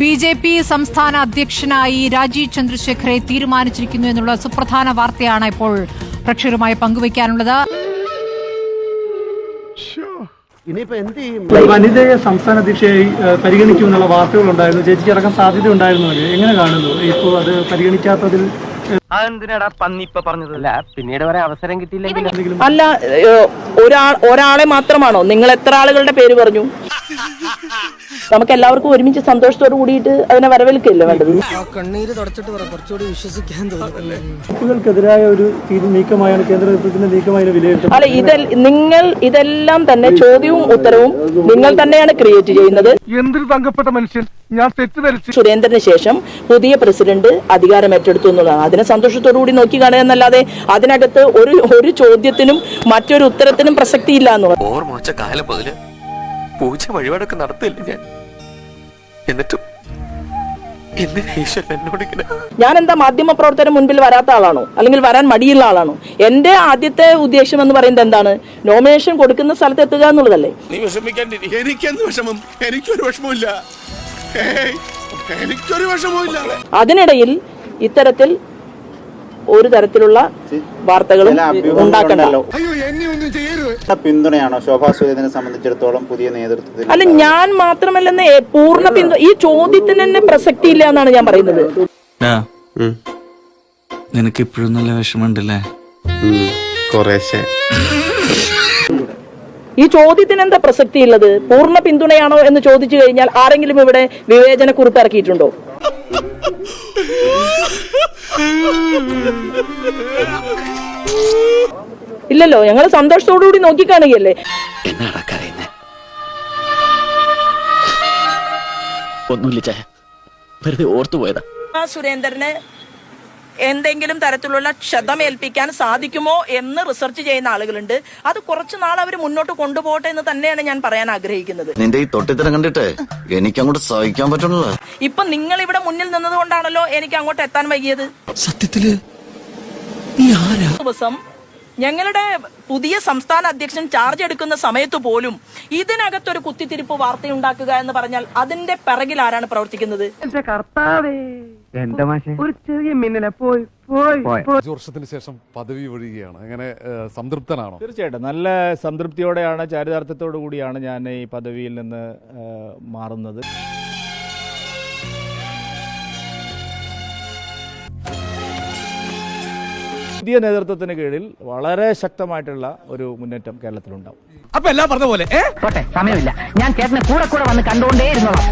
B J P സംസ്ഥാന അധ്യക്ഷനായി രാജീവ് ചന്ദ്രശേഖരെ തീരുമാനിച്ചിരിക്കുന്നു എന്നുള്ള സുപ്രധാന വാർത്തയാണ് ഇപ്പോൾ പ്രേക്ഷകരുമായി പങ്കുവയ്ക്കാനുള്ളത്. ഇനിയിപ്പോ എന്ത് ചെയ്യും? വനിതയെ സംസ്ഥാന അധ്യക്ഷയായി പരിഗണിക്കുമെന്നുള്ള വാർത്തകളുണ്ടായിരുന്നു. ചേച്ചിക്ക് അടക്കം സാധ്യത ഉണ്ടായിരുന്നു എങ്ങനെ കാണുന്നു? ഇപ്പോൾ അത് പരിഗണിക്കാത്തതിൽ അതെന്തിനാടാ പന്നി ഇപ്പൊ പറഞ്ഞത്? അല്ല പിന്നീട് വരെ അവസരം കിട്ടിയില്ലെങ്കിൽ അല്ല ഒരാൾ ഒരാളെ മാത്രമാണോ? നിങ്ങൾ എത്ര ആളുകളുടെ പേര് പറഞ്ഞു? നമുക്ക് എല്ലാവർക്കും ഒരുമിച്ച് സന്തോഷത്തോട് കൂടിയിട്ട് അതിനെ വരവേൽക്കല്ലേ വേണ്ടത്? കണ്ണീര് തുടച്ചിട്ട് കുറച്ചുകൂടി വിശ്വസിക്കാൻ ഒരു നീക്കമായാണ് കേന്ദ്ര നേതൃത്വത്തിന്റെ നീക്കമായി വിലയിരുത്തുന്നത് അല്ല ഇത് നിങ്ങൾ ഇതെല്ലാം തന്നെ ചോദ്യവും ഉത്തരവും നിങ്ങൾ തന്നെയാണ് ക്രിയേറ്റ് ചെയ്യുന്നത്. എന്തൊരു തങ്കപ്പെട്ട മനുഷ്യൻ? ഞാൻ തെറ്റിദ്ധരിച്ചു സുരേന്ദ്രന് ശേഷം പുതിയ പ്രസിഡന്റ് അധികാരം ഏറ്റെടുത്തു എന്നുള്ളതാണ്. അതിനെ സന്തോഷത്തോടു കൂടി നോക്കി കാണുക എന്നല്ലാതെ അതിനകത്ത് ഒരു ഒരു ചോദ്യത്തിനും മറ്റൊരു ഉത്തരത്തിനും പ്രസക്തിയില്ല എന്നുള്ളത്. പൂജ വഴിപാടൊക്കെ നടത്തില്ല ഞാൻ? എന്നിട്ടും ഞാൻ എന്താ മാധ്യമ പ്രവർത്തനം മുൻപിൽ വരാത്ത ആളാണോ? അല്ലെങ്കിൽ വരാൻ മടിയുള്ള ആളാണോ? എന്റെ ആദ്യത്തെ ഉദ്ദേശം എന്ന് പറയുന്നത് എന്താണ്? നോമിനേഷൻ കൊടുക്കുന്ന സ്ഥലത്ത് എത്തുക എന്നുള്ളതല്ലേ? എനിക്കെന്ത് വിഷമം? എനിക്കൊരു വിഷമമില്ല ഏയ്, എനിക്കൊരു വിഷമമില്ല അതിനിടയിൽ ഇത്തരത്തിൽ ഒരു തരത്തിലുള്ള വാർത്തകളും ഉണ്ടാക്കണ്ടല്ലോ പിന്തുണയാണോ ശോഭാ സുരേന്ദ്രനെ സംബന്ധിച്ചിടത്തോളം പുതിയ നേതൃത്വത്തിൽ അല്ല ഞാൻ മാത്രമല്ലെന്ന് പൂർണ പിന്തു ഈ ചോദ്യത്തിന് തന്നെ പ്രസക്തി ഇല്ല എന്നാണ് ഞാൻ പറയുന്നത്. നിനക്ക് ഇപ്പോഴും നല്ല വിഷമമുണ്ടല്ലേ? ഈ ചോദ്യത്തിന് എന്താ പ്രസക്തി ഉള്ളത്? പൂർണ പിന്തുണയാണോ എന്ന് ചോദിച്ചു കഴിഞ്ഞാൽ ആരെങ്കിലും ഇവിടെ വിവേചന കുറിപ്പ് ഇറക്കിയിട്ടുണ്ടോ? ഇല്ലല്ലോ ഞങ്ങൾ സന്തോഷത്തോടു കൂടി നോക്കിക്കാണുകയല്ലേ? എന്നാടാ കരയുന്നേ? ഒന്നുമില്ല ചായ വെറുതെ ഓർത്തു പോയതാ ആ സുരേന്ദ്രന് എന്തെങ്കിലും തരത്തിലുള്ള ക്ഷതമേൽപ്പിക്കാൻ സാധിക്കുമോ എന്ന് റിസർച്ച് ചെയ്യുന്ന ആളുകളുണ്ട്. അത് കുറച്ചു നാൾ അവർ മുന്നോട്ട് കൊണ്ടുപോകട്ടെ എന്ന് തന്നെയാണ് ഞാൻ പറയാൻ ആഗ്രഹിക്കുന്നത്. നിന്റെ ഈ തൊട്ടിത്തരം കണ്ടിട്ട് എനിക്ക് അങ്ങോട്ട് സഹിക്കാൻ പറ്റുന്നില്ല ഇപ്പൊ നിങ്ങൾ ഇവിടെ മുന്നിൽ നിന്നതുകൊണ്ടാണല്ലോ എനിക്ക് അങ്ങോട്ട് എത്താൻ വൈകിയത്. സത്യത്തിൽ ദിവസം ഞങ്ങളുടെ പുതിയ സംസ്ഥാന അധ്യക്ഷൻ ചാർജ് എടുക്കുന്ന സമയത്ത് പോലും ഇതിനകത്തൊരു കുത്തിത്തിരിപ്പ് വാർത്തയുണ്ടാക്കുക എന്ന് പറഞ്ഞാൽ അതിന്റെ പിറകിൽ ആരാണ് പ്രവർത്തിക്കുന്നത്? കർത്താവേ. എന്താ മാഷെ? ഒരു ചെറിയ മിന്നല. പോയി പോയി അഞ്ചു വർഷത്തിന് ശേഷം പദവി ഒഴിയുകയാണ്. അങ്ങനെ ഏഹ്, സംതൃപ്തനാണോ? തീർച്ചയായിട്ടും. നല്ല സംതൃപ്തിയോടെയാണ് ചാരിതാർത്ഥ്യത്തോടു കൂടിയാണ് ഞാൻ ഈ പദവിയിൽ നിന്ന് മാറുന്നത്. പുതിയ നേതൃത്വത്തിന് കീഴിൽ വളരെ ശക്തമായിട്ടുള്ള ഒരു മുന്നേറ്റം കേരളത്തിലുണ്ടാവും. അപ്പൊ എല്ലാം പറഞ്ഞ പോലെ ഏ? പോട്ടെ സമയമില്ല. ഞാൻ ചേട്ടനെ കൂടെ കൂടെ വന്ന് കണ്ടുകൊണ്ടേ ഇരുന്നോളാം